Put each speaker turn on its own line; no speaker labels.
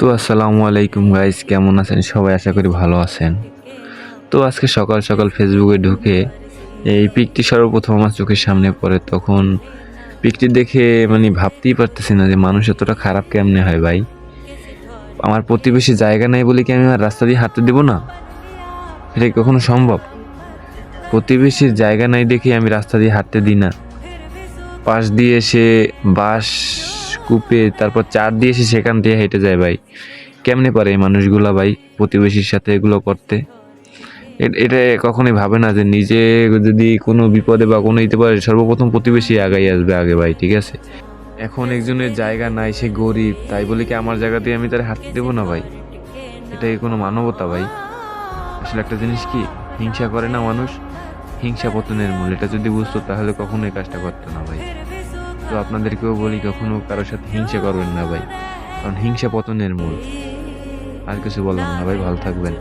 তো আসসালামু আলাইকুম গাইস কেমন আছেন? সবাই আশা করি ভালো আছেন। তো আজকে সকাল সকাল ফেসবুকে ঢুকে এই পিকটি সর্বপ্রথম আমার চোখের সামনে পড়ে। তখন পিকটি দেখে মানে ভাবতেই পারতেছি না যে মানুষ এতটা খারাপ কেমনে হয় ভাই? আমার প্রতিবেশী জায়গা নাই বলে কি আমি আমার রাস্তা দিয়ে হাঁটতে দেবো না? এটা কখনো সম্ভব? প্রতিবেশীর জায়গা নাই দেখে আমি রাস্তা দিয়ে হাঁটতে দিই না। পাশ দিয়ে সে বাঁশ কূপে, তারপর চার দিয়ে সে সেখান দিয়ে হেঁটে যায় ভাই। কেমনে পারে এই মানুষগুলা ভাই, প্রতিবেশীর সাথে এগুলো করতে? এটা কখনোই ভাবে না যে নিজে যদি কোনো বিপদে বা কোনো দিতে পারে সর্বপ্রথম প্রতিবেশী আগাই আসবে আগে ভাই, ঠিক আছে? এখন একজনের জায়গা নাই, সে গরিব, তাই বলে কি আমার জায়গা দিয়ে আমি তার হাঁটতে দেবো না ভাই? এটাই কোনো মানবতা ভাই। আসলে একটা জিনিস কি, হিংসা করে না মানুষ? হিংসা পতনের মূল, এটা যদি বুঝতো তাহলে কখনো এই কাজটা করতো না ভাই। তো আপনাদেরকেও বলি কখনো কারোর সাথে হিংসা করবেন না ভাই। কারণ হিংসা পতনের মূল। আর কিছু বললাম না ভাই, ভালো থাকবেন।